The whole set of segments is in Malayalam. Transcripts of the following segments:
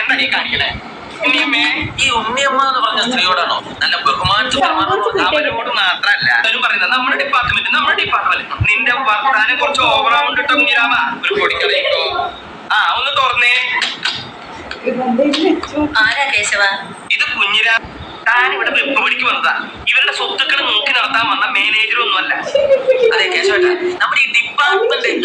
എന്താ ഈ കാണിക്കണേ ഈ ഉണ്ണിയമ്മ എന്ന് പറഞ്ഞ സ്ത്രീയോടാണോ നല്ല പെരുമാറുന്നത്? അവരോട് മാത്രല്ല അവരും പറയുന്നത് നമ്മുടെ ഡിപ്പാർട്ട്മെന്റ് നമ്മുടെ ഡിപ്പാർട്ട്മെന്റ് നിന്റെ വർത്താനെ കുറച്ച് ഓവറാവുണ്ട് കേട്ടോ കുഞ്ഞിരാമ ഒരു പൊടിക്കറിയിക്കോ ആ ഒന്ന് തുറന്നേ ആരാ കേശവ ഇത് കുഞ്ഞിരാ താൻ ഇവിടെ വെപ്പ് പിടിക്ക് വന്നതാ ഇവരുടെ സ്വത്തുക്കൾ നോക്കി നടത്താൻ വന്ന മാനേജർ ഒന്നുമല്ല അതെ കേശവട്ടാ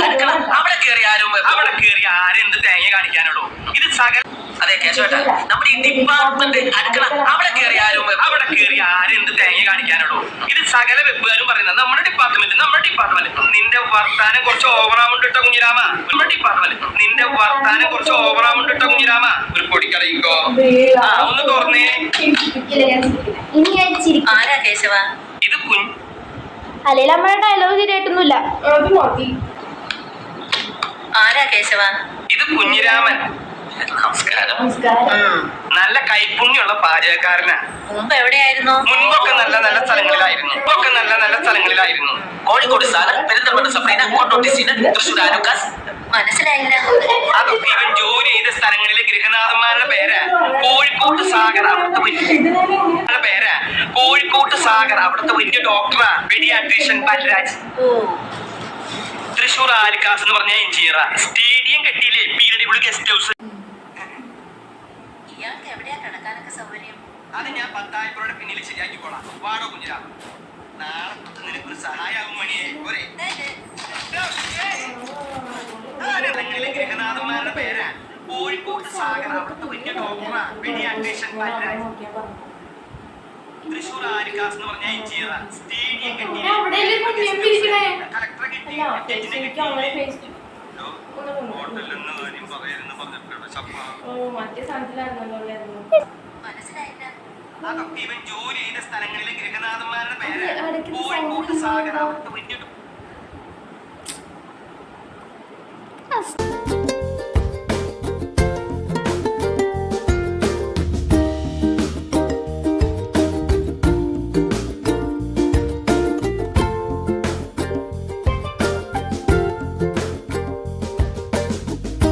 അടുക്കള. അവിടെ കയറി ആരും അവിടെ കയറി ആരെന്ത് തേങ്ങ കാണിക്കാനുള്ളൂ. ഇത് സകല അതെ കേശവട്ട നമ്മുടെ ഈ ഡിപ്പാർട്ട്മെന്റ് അടുക്കള. അവിടെ കയറി ആരും അവിടെ കയറി ആരെന്ത് തേങ്ങ കാണിക്കാനുള്ളൂ. ഇത് സകല വെപ്പുകാരും പറയുന്നത് നമ്മുടെ ഡിപ്പാർട്ട്മെന്റ് നമ്മുടെ ഡിപ്പാർട്ട്മെന്റ്. നിന്റെ വർത്താനം കുറച്ച് ഓവറാവുണ്ട് കേട്ടോ കുഞ്ഞിരാമ. നമ്മുടെ ഡിപ്പാർട്ട്മെന്റ്. നിന്റെ വർത്താനം കുറച്ച് ഓവറാവുണ്ട് കേട്ടോ കുഞ്ഞിരാമ. ഒരു പൊടിക്കറിയിക്കോ ആ ഒന്ന് തുറന്നേ. ആരാ കേശവ? ഇത് കുഞ്ഞ് അല്ലെങ്കിൽ നമ്മുടെ ഡയലോഗ് ശരിയായിട്ടൊന്നുമില്ല. ആരാ കേശവ? ഇത് കുഞ്ഞിരാമൻ. നമസ്കാരം. നല്ല കൈപ്പുണ്യുള്ള പാചകക്കാരനാ. മുമ്പ് എവിടെയായിരുന്നു? മുൻപൊക്കെ നല്ല നല്ല സ്ഥലങ്ങളിലായിരുന്നു. മുമ്പൊക്കെ നല്ല നല്ല സ്ഥലങ്ങളിലായിരുന്നു. കോഴിക്കോട് സാലൻ പെരിന്തൽമണ്ണ സഫൈന കോട്ടോട്ടി സീന തൃശ്ശൂർ ആലുക്കാസ്. മനസ്സിലായില്ല. അതൊക്കെ ഇവൻ ജോലി ചെയ്ത സ്ഥലങ്ങളിലെ ഗൃഹനാഥന്മാരുടെ പേരാ. കോഴിക്കോട് സാഗർ അവിടുത്തെ പേരാ. കോഴിക്കോട്ട് സാഗർ അവിടുത്തെ വലിയ ഡോക്ടറാണ് പെഡിയാട്രീഷ്യൻ ബാലരാജ് തൃശൂർ ആലിക്കാസ് എന്ന് പറഞ്ഞ എഞ്ചിനീയറാ സ്റ്റേഡിയം കെട്ടിയില്ലേ പി ഡബ്ല്യു ഗസ്റ്റ് ഹൗസ് അത് ഞാൻ പത്തായിരത്തോടെ പിന്നിൽ ശരിയാക്കിക്കോളാം വാടോ കുഞ്ഞിരാ നാളെ തൊട്ട് നിനക്കൊരു സഹായാവും മണിയെ. പോരെ. ഗ്രഹനാഥന്മാരുടെ ഗൃഹനാഥന്മാരുടെ പേരാ? കോഴിക്കോട്ട് സാഗർ അവിടുത്തെ വലിയ ഡോക്ടറാണ് പെഡിയാട്രീഷ്യൻ ബാലരാജ് തൃശൂർ ആരിക്കാസ് എന്ന് പറഞ്ഞ എഞ്ചിനീയറാ സ്റ്റേഡിയം കെട്ടി കളക്ടറെ ഹോട്ടലിൽ നിന്ന് കാര്യം പറയരുന്ന് പറഞ്ഞിട്ടുണ്ട് ശബ്ദം മറ്റേ സ്ഥലത്തിലായിരുന്നല്ലോ മനസ്സിലായില്ല. അതൊക്കെ ഇവൻ ജോലി ചെയ്ത സ്ഥലങ്ങളിലെ ഗൃഹനാഥന്മാരുടെ പേര്. സാഗർ. അവിടുത്തെ.